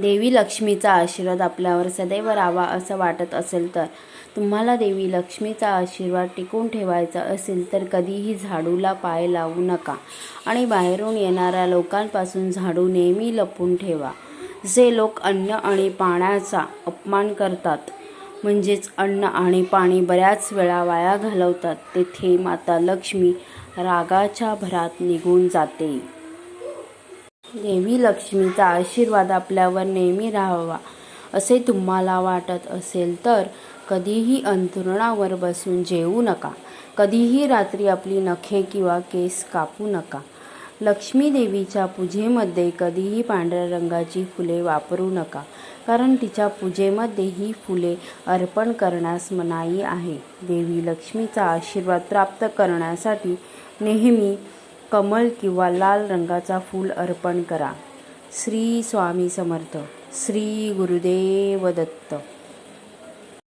देवी लक्ष्मीचा आशीर्वाद आपल्यावर सदैव राहावा असं वाटत असेल तर. तुम्हाला देवी लक्ष्मीचा आशीर्वाद टिकून ठेवायचा असेल तर कधीही झाडूला पाय लावू नका आणि बाहेरून येणाऱ्या लोकांपासून झाडू नेहमी लपून ठेवा. जे लोक अन्न आणि पाण्याचा अपमान करतात म्हणजेच अन्न आणि पाणी बऱ्याच वेळा वाया घालवतात तेथे माता लक्ष्मी रागाच्या भरात निघून जाते. देवी लक्ष्मीचा आशीर्वाद आपल्यावर नेहमी राहावा असे तुम्हाला वाटत असेल तर कधीही अंथरुणावर बसून जेवू नका. कधीही रात्री आपली नखे किंवा केस कापू नका. लक्ष्मी देवीच्या पूजेमध्ये कधीही पांढऱ्या रंगाची फुले वापरू नका कारण तिच्या पूजेमध्ये ही फुले अर्पण करण्यास मनाई आहे. देवी लक्ष्मीचा आशीर्वाद प्राप्त करण्यासाठी नेहमी कमल किंवा लाल रंगाचा फूल अर्पण करा. श्री स्वामी समर्थ. श्री गुरुदेव दत्त